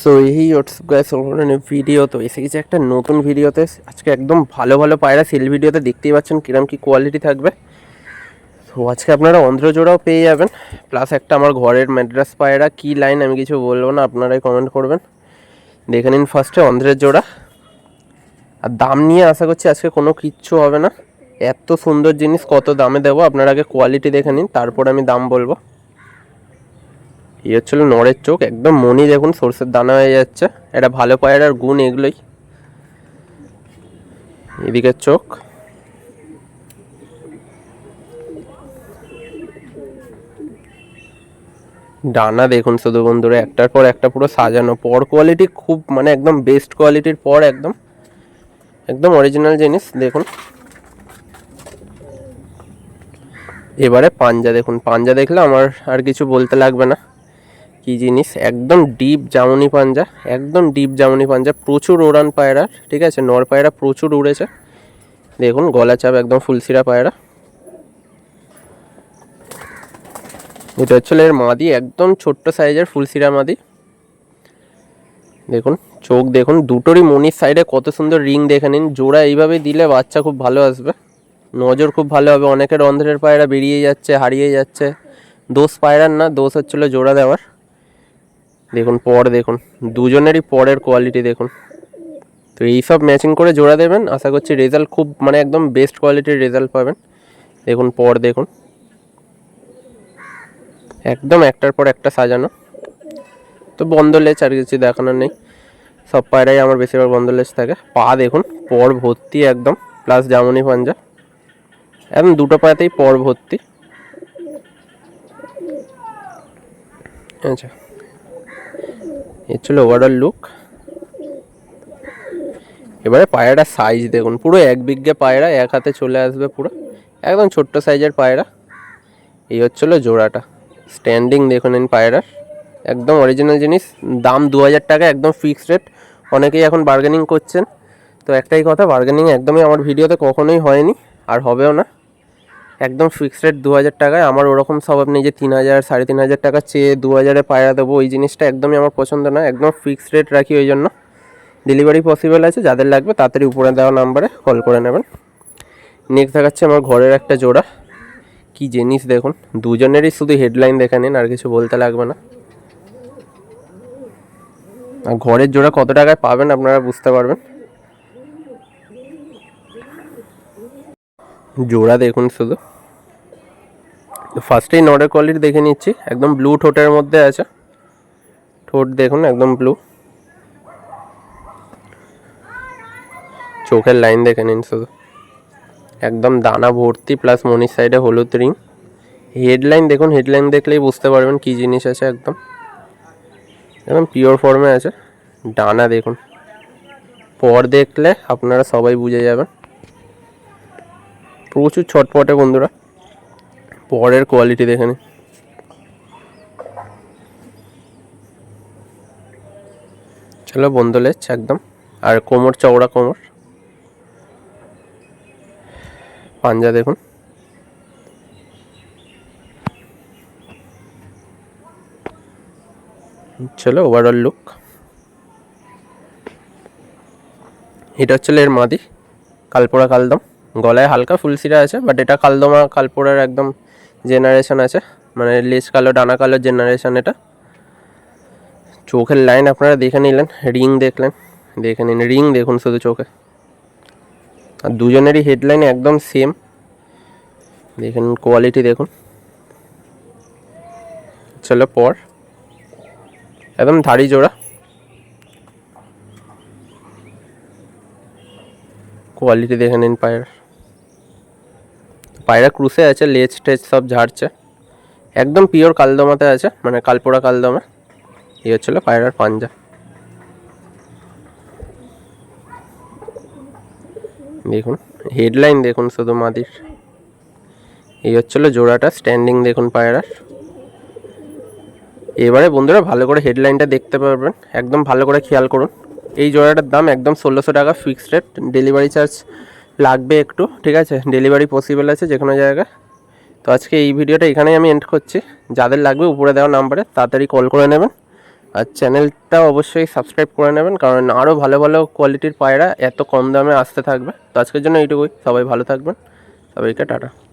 So এই guys video তো এসে গেছে একটা নতুন ভিডিওতে আজকে একদম ভালো ভালো পায়রা সেল ভিডিওতে দেখতেই পাচ্ছেন কিরম কি কোয়ালিটি থাকবে। তো আজকে আপনারা অন্ধ্রজোড়াও পেয়ে যাবেন। প্লাস একটা আমার ঘরের ম্যাড্রাস পায়রা, কি লাইন আমি কিছু বলব না, আপনারাই কমেন্ট করবেন। দেখে নিন ফার্স্টে অন্ধ্রের জোড়া আর দাম নিয়ে আশা করছি আজকে কোনো কিচ্ছু হবে না। এত সুন্দর জিনিস, কত দামে দেবো, আপনারা আগে কোয়ালিটি দেখে নিন, তারপর আমি দাম বলব। এই হচ্ছিল নড়ের চোখ, একদম মনি দেখুন সর্ষের দানা হয়ে যাচ্ছে। এটা ভালো পায়রার গুণ এগুলোই। এদিকের চোখ। ডানা দেখুন শুধু বন্ধুরা, একটার পর একটা পুরো সাজানো। পর কোয়ালিটি খুব মানে একদম বেস্ট কোয়ালিটির পর একদম। একদম অরিজিনাল জিনিস, দেখুন। এবারে পাঞ্জা দেখুন। পাঞ্জা দেখলে আমার আর কিছু বলতে লাগবে না। কি জিনিস? একদম ডিপ জামুনি পাঞ্জা, একদম ডিপ জামুনি পাঞ্জা। প্রচুর ওড়ান পায়রার ঠিক আছে? নর পায়রা প্রচুর উড়েছে। দেখুন, গলা চাপ একদম ফুলসিরা পায়রা। এটা হচ্ছে এর মাদি, একদম ছোট্ট সাইজের ফুলসিরা মাদি। দেখুন, চোখ দেখুন, দুটোরই মনির সাইডে কত সুন্দর রিং দেখে নিন। জোড়া এইভাবে দিলে বাচ্চা খুব ভালো আসবে। নজর খুব ভালো হবে। অনেকের অন্ধ্রের পায়রা বেরিয়ে যাচ্ছে, হারিয়ে যাচ্ছে। দোষ পায়রার না, দোষ হচ্ছিল জোড়া দেওয়ার। দেখুন, পর দেখুন। দুজনেরই পরের কোয়ালিটি দেখুন। তো এইসব ম্যাচিং করে জোড়া দেবেন। আশা করছি রেজাল্ট খুব মানে একদম বেস্ট কোয়ালিটির রেজাল্ট পাবেন। দেখুন, পর দেখুন। একদম একটার পর একটা সাজানো। তো বন্ধ লেজ আর কিছু দেখানোর নেই। সব পায়রাই আমার বেশিরভাগ বন্ধ লেজ থাকে। পা দেখুন, পর ভর্তি একদম। প্লাস জামুনি পাঞ্জা। একদম দুটো পায়েতেই পর ভর্তি। আচ্ছা। এর ছিল ওভারঅল লুক এবারে পায়রাটার সাইজ দেখুন, পুরো এক বিঘে পায়রা, এক হাতে চলে আসবে পুরো। একদম ছোট্ট সাইজের পায়রা। এই হচ্ছিল জোড়াটা। স্ট্যান্ডিং দেখুন নিন পায়রার। একদম অরিজিনাল জিনিস। দাম দু হাজার টাকা, একদম ফিক্সড রেট অনেকেই এখন বার্গেনিং করছেন। তো একটাই কথা বার্গেনিং একদমই আমার ভিডিওতে কখনোই হয়নি, আর হবেও না। একদম ফিক্সড রেট দু হাজার টাকায়। আমার ওরকম স্বভাব নেই যে তিন হাজার সাড়ে তিন হাজার টাকা চেয়ে দু হাজারে পায়রা দেবো, ওই জিনিসটা একদমই আমার পছন্দ না একদম ফিক্সড রেট রাখি ওই জন্য। ডেলিভারি পসিবল আছে, যাদের লাগবে তাড়াতাড়ি উপরে দেওয়া নাম্বারে কল করে নেবেন। নেক্সট দেখাচ্ছে আমার ঘরের একটা জোড়া। কি জিনিস দেখুন। দুজনেরই শুধু হেডলাইন দেখে নিন, আর কিছু বলতে লাগবে না। আর ঘরের জোড়া কত টাকায় পাবেন আপনারা বুঝতে পারবেন। জোড়া দেখুন শুধু। তো ফার্স্টেই নটের কোয়ালিটি দেখে নিচ্ছি। একদম ব্লু ঠোঁটের মধ্যে আছে। ঠোঁট দেখুন, একদম ব্লু চোখের লাইন দেখে নিন শুধু। একদম দানা ভর্তি প্লাস মনির সাইডে হলুদ রিং হেডলাইন দেখুন হেডলাইন দেখলেই বুঝতে পারবেন কী জিনিস আছে একদম। একদম পিওর ফর্মে আছে। ডানা দেখুন। পর দেখলে আপনারা সবাই বুঝে যাবেন। প্রচুর ছটপটে বন্ধুরা। পরের কোয়ালিটি দেখে নিন চলো বন্ধ লেচ একদম। আর কোমর, চওড়া কোমর। পাঞ্জা দেখুন। চলো ওভারঅল লুক এটা হচ্ছে এর মাদি, কালপোড়া কালদম। গলায় হালকা ফুলসিরা আছে বাট এটা কালদমা, কালপোড়ার একদম জেনারেশন আছে। মানে লেজ কালো, ডানা কালো জেনারেশন এটা। চোখের লাইন আপনারা দেখে নিলেন রিং দেখলেন, দেখে নিন। রিং দেখুন শুধু চোখে। আর দুজনেরই হেডলাইন একদম সেম দেখুন কোয়ালিটি দেখুন। চলো পর। একদম ধাড়ি জোড়া। কোয়ালিটি দেখে নিন পায়ের। পায়রা ক্রুসে আছে, লেজ টেজ সব ঝাড়ছে। একদম পিওর কালদমাতে আছে মানে কালপোড়া কালদমা। এই হচ্ছিল পায়রার পাঞ্জা। দেখুন হেডলাইন দেখুন শুধু মাদির। এই হচ্ছিল জোড়াটা স্ট্যান্ডিং দেখুন পায়রার। এবারে বন্ধুরা ভালো করে হেডলাইনটা দেখতে পারবেন, একদম ভালো করে খেয়াল করুন। এই জোড়াটার দাম একদম ষোলোশো টাকা ফিক্সড রেট ডেলিভারি চার্জ লাগবে একটু, ঠিক আছে? ডেলিভারি পসিবল আছে যে কোনো জায়গায়। তো আজকে এই ভিডিওটা এখানেই আমি এন্ড করছি। যাদের লাগবে উপরে দেওয়া নাম্বারে তাড়াতাড়ি কল করে নেবেন। আর চ্যানেলটা অবশ্যই সাবস্ক্রাইব করে নেবেন, কারণ আরও ভালো ভালো কোয়ালিটির পায়রা এত কম দামে আসতে থাকবে। তো আজকের জন্য এইটুকুই। সবাই ভালো থাকবেন। সবাইকে টাটা।